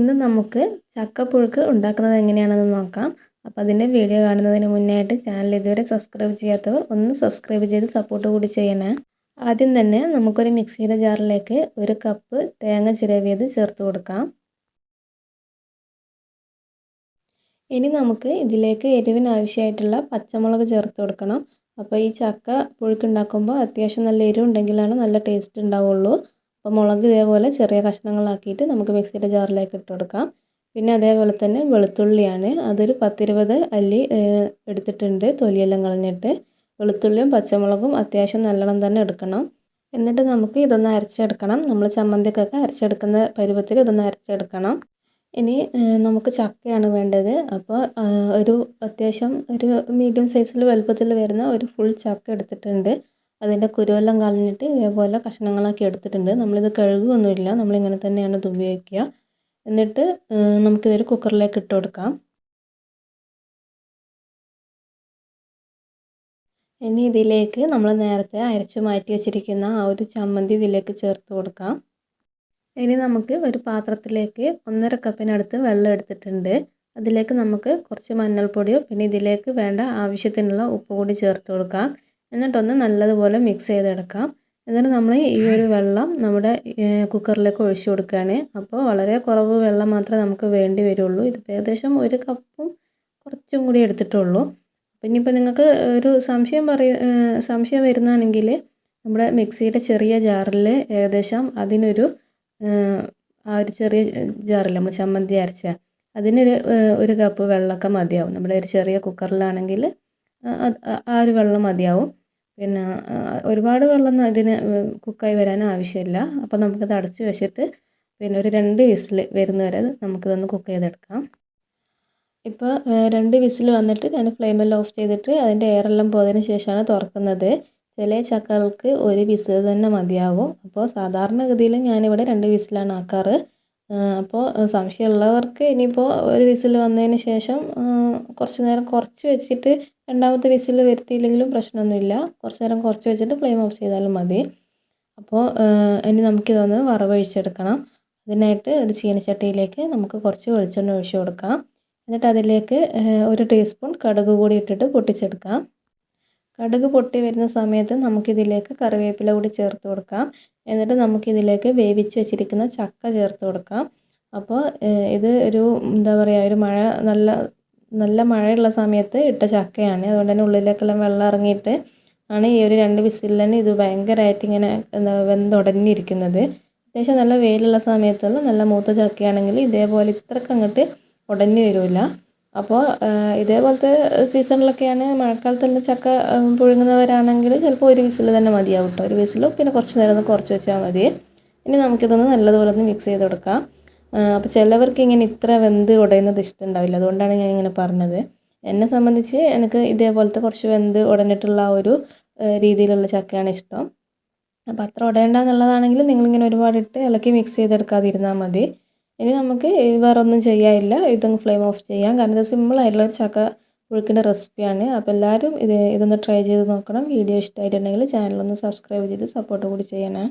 ഇന്ന് നമുക്ക് ചക്കപ്പുഴുക്ക് ഉണ്ടാക്കുന്നത് എങ്ങനെയാണെന്ന് നോക്കാം. അപ്പോൾ അതിന്റെ വീഡിയോ കാണുന്നതിന് മുന്നേ ആയിട്ട് ചാനൽ ഇതുവരെ സബ്സ്ക്രൈബ് ചെയ്യാത്തവർ ഒന്ന് സബ്സ്ക്രൈബ് ചെയ്ത് സപ്പോർട്ട് കൂടി ചെയ്യണേ. ആദ്യം തന്നെ നമുക്കൊരു മിക്സിയുടെ ജാറിലേക്ക് ഒരു കപ്പ് തേങ്ങ ചിരവിയത് ചേർത്ത് കൊടുക്കാം. ഇനി നമുക്ക് ഇതിലേക്ക് എരിവിന് ആവശ്യമായിട്ടുള്ള പച്ചമുളക് ചേർത്ത് കൊടുക്കണം. അപ്പോൾ ഈ ചക്ക പുഴുക്കുണ്ടാക്കുമ്പോൾ അത്യാവശ്യം നല്ല എരിവ് ഉണ്ടെങ്കിലാണ് നല്ല ടേസ്റ്റ് ഉണ്ടാവുള്ളൂ. അപ്പോൾ മുളക് ഇതേപോലെ ചെറിയ കഷ്ണങ്ങളാക്കിയിട്ട് നമുക്ക് മിക്സിയുടെ ജാറിലേക്ക് ഇട്ട് കൊടുക്കാം. പിന്നെ അതേപോലെ തന്നെ വെളുത്തുള്ളിയാണ്. അതൊരു പത്തിരുപത് അല്ലി എടുത്തിട്ടുണ്ട്. തൊലിയെല്ലാം കളഞ്ഞിട്ട് വെളുത്തുള്ളിയും പച്ചമുളകും അത്യാവശ്യം നല്ലോണം തന്നെ എടുക്കണം. എന്നിട്ട് നമുക്ക് ഇതൊന്ന് അരച്ചെടുക്കണം. നമ്മൾ ചമ്മന്തിക്കൊക്കെ അരച്ചെടുക്കുന്ന പരുവത്തിൽ ഇതൊന്ന് അരച്ചെടുക്കണം. ഇനി നമുക്ക് ചക്കയാണ് വേണ്ടത്. അപ്പോൾ ഒരു അത്യാവശ്യം ഒരു മീഡിയം സൈസിൽ വലുപ്പത്തിൽ വരുന്ന ഒരു ഫുൾ ചക്ക എടുത്തിട്ടുണ്ട്. അതിന്റെ കുരുവെല്ലാം കളഞ്ഞിട്ട് ഇതേപോലെ കഷ്ണങ്ങളാക്കി എടുത്തിട്ടുണ്ട്. നമ്മളിത് കഴുകുകയൊന്നുമില്ല നമ്മളിങ്ങനെ തന്നെയാണ് ഇത് ഉപയോഗിക്കുക. എന്നിട്ട് നമുക്കിതൊരു കുക്കറിലേക്ക് ഇട്ട് കൊടുക്കാം. ഇനി ഇതിലേക്ക് നമ്മൾ നേരത്തെ അരച്ച് മാറ്റി വെച്ചിരിക്കുന്ന ആ ഒരു ചമ്മന്തി ഇതിലേക്ക് ചേർത്ത് കൊടുക്കാം. ഇനി നമുക്ക് ഒരു പാത്രത്തിലേക്ക് ഒന്നര കപ്പിനടുത്ത് വെള്ളം എടുത്തിട്ടുണ്ട്. അതിലേക്ക് നമുക്ക് കുറച്ച് മഞ്ഞൾപ്പൊടിയോ പിന്നെ ഇതിലേക്ക് വേണ്ട ആവശ്യത്തിനുള്ള ഉപ്പ് കൂടി ചേർത്ത് കൊടുക്കാം. എന്നിട്ടൊന്ന് നല്ലതുപോലെ മിക്സ് ചെയ്തെടുക്കാം. എന്നിട്ട് നമ്മൾ ഈ ഒരു വെള്ളം നമ്മുടെ കുക്കറിലേക്ക് ഒഴിച്ചു കൊടുക്കുകയാണ്. അപ്പോൾ വളരെ കുറവ് വെള്ളം മാത്രമേ നമുക്ക് വേണ്ടി വരുള്ളൂ. ഇത് ഏകദേശം ഒരു കപ്പും കുറച്ചും കൂടി എടുത്തിട്ടുള്ളൂ. അപ്പം ഇനിയിപ്പോൾ നിങ്ങൾക്ക് ഒരു സംശയം പറയ സംശയം വരുന്നതാണെങ്കിൽ നമ്മുടെ മിക്സിയുടെ ചെറിയ ജാറിൽ ഏകദേശം അതിനൊരു ആ ഒരു ചെറിയ ജാറിൽ നമ്മൾ ചമ്മന്തി അരച്ച അതിനൊരു ഒരു കപ്പ് വെള്ളമൊക്കെ മതിയാവും. നമ്മുടെ ഒരു ചെറിയ കുക്കറിലാണെങ്കിൽ ആ ഒരു വെള്ളം മതിയാവും. പിന്നെ ഒരുപാട് വെള്ളമൊന്നും അതിന് കുക്കായി വരാൻ ആവശ്യമില്ല. അപ്പോൾ നമുക്കത് അടച്ച് വെച്ചിട്ട് പിന്നെ ഒരു രണ്ട് വിസിൽ വരുന്ന വരെ നമുക്കിതൊന്ന് കുക്ക് ചെയ്തെടുക്കാം. ഇപ്പോൾ രണ്ട് വിസിൽ വന്നിട്ട് ഞാൻ ഫ്ലെയിമെല്ലാം ഓഫ് ചെയ്തിട്ട് അതിന്റെ എയറെല്ലാം പോയതിന് ശേഷമാണ് തുറക്കുന്നത്. ചില ചക്കകൾക്ക് ഒരു വിസിൽ തന്നെ മതിയാകും. അപ്പോൾ സാധാരണഗതിയിൽ ഞാനിവിടെ രണ്ട് വിസിലാണ് ആക്കാറ്. അപ്പോൾ സംശയമുള്ളവർക്ക് ഇനിയിപ്പോൾ ഒരു വിസിൽ വന്നതിന് ശേഷം കുറച്ച് നേരം കുറച്ച് വെച്ചിട്ട് രണ്ടാമത്തെ വിസിൽ വരുത്തിയില്ലെങ്കിലും പ്രശ്നമൊന്നുമില്ല. കുറച്ച് നേരം കുറച്ച് വെച്ചിട്ട് ഫ്ലെയിം ഓഫ് ചെയ്താലും മതി. അപ്പോൾ ഇനി നമുക്കിതൊന്ന് വറവൊഴിച്ചെടുക്കണം അതിനായിട്ട് ഒരു ചീനച്ചട്ടിയിലേക്ക് നമുക്ക് കുറച്ച് വെളിച്ചെണ്ണ ഒഴിച്ച് കൊടുക്കാം. എന്നിട്ട് അതിലേക്ക് ഒരു ടീസ്പൂൺ കടുക് കൂടി ഇട്ടിട്ട് പൊട്ടിച്ചെടുക്കാം. കടുക് പൊട്ടി വരുന്ന സമയത്ത് നമുക്കിതിലേക്ക് കറിവേപ്പില കൂടി ചേർത്ത് കൊടുക്കാം. എന്നിട്ട് നമുക്കിതിലേക്ക് വേവിച്ച് വെച്ചിരിക്കുന്ന ചക്ക ചേർത്ത് കൊടുക്കാം. അപ്പോൾ ഇത് ഒരു എന്താ പറയുക ഒരു മഴ നല്ല നല്ല മഴയുള്ള സമയത്ത് ഇട്ട ചക്കയാണ്. അതുകൊണ്ട് തന്നെ ഉള്ളിലേക്കെല്ലാം വെള്ളം ഇറങ്ങിയിട്ട് ആണ് ഈ ഒരു രണ്ട് വിസിലിൽ തന്നെ ഇത് ഭയങ്കരമായിട്ട് ഇങ്ങനെ വെന്തുടഞ്ഞിരിക്കുന്നത്. അത്യാവശ്യം നല്ല വെയിലുള്ള സമയത്തുള്ള നല്ല മൂത്ത ചക്കയാണെങ്കിൽ ഇതേപോലെ ഇത്രക്കങ്ങോട്ട് ഉടഞ്ഞു വരില്ല അപ്പോൾ ഇതേപോലത്തെ സീസണിലൊക്കെയാണ് മഴക്കാലത്ത് തന്നെ ചക്ക പുഴുങ്ങുന്നവരാണെങ്കിൽ ചിലപ്പോൾ ഒരു വിസിൽ തന്നെ മതിയാവും കേട്ടോ ഒരു വിസിൽ പിന്നെ കുറച്ച് നേരം ഒന്ന് കുറച്ച് വെച്ചാൽ മതി. ഇനി നമുക്കിതൊന്ന് നല്ലതുപോലെ ഒന്ന് മിക്സ് ചെയ്ത് കൊടുക്കാം. അപ്പോൾ ചിലവർക്ക് ഇങ്ങനെ ഇത്ര വെന്ത് ഉടയുന്നത് ഇഷ്ടമുണ്ടാവില്ല. അതുകൊണ്ടാണ് ഞാൻ ഇങ്ങനെ പറഞ്ഞത്. എന്നെ സംബന്ധിച്ച് എനിക്ക് ഇതേപോലത്തെ കുറച്ച് വെന്ത് ഉടഞ്ഞിട്ടുള്ള ഒരു രീതിയിലുള്ള ചക്കയാണ് ഇഷ്ടം. അപ്പോൾ അത്ര ഉടയേണ്ട എന്നുള്ളതാണെങ്കിൽ നിങ്ങളിങ്ങനെ ഒരുപാട് ഇട്ട് ഇളക്കി മിക്സ് ചെയ്തെടുക്കാതിരുന്നാൽ മതി. ഇനി നമുക്ക് വേറെ ഒന്നും ചെയ്യാനില്ല. ഇതൊന്ന് ഫ്ലെയിം ഓഫ് ചെയ്യാം. കാരണം ഇത് സിമ്പിളായിട്ടുള്ള ഒരു ചക്ക പുഴുക്കിന്റെ റെസിപ്പിയാണ് അപ്പോൾ എല്ലാവരും ഇത് ഇതൊന്ന് ട്രൈ ചെയ്ത് നോക്കണം. വീഡിയോ ഇഷ്ടമായിട്ടുണ്ടെങ്കിൽ ചാനലൊന്ന് സബ്സ്ക്രൈബ് ചെയ്ത് സപ്പോർട്ട് കൂടി ചെയ്യണേ.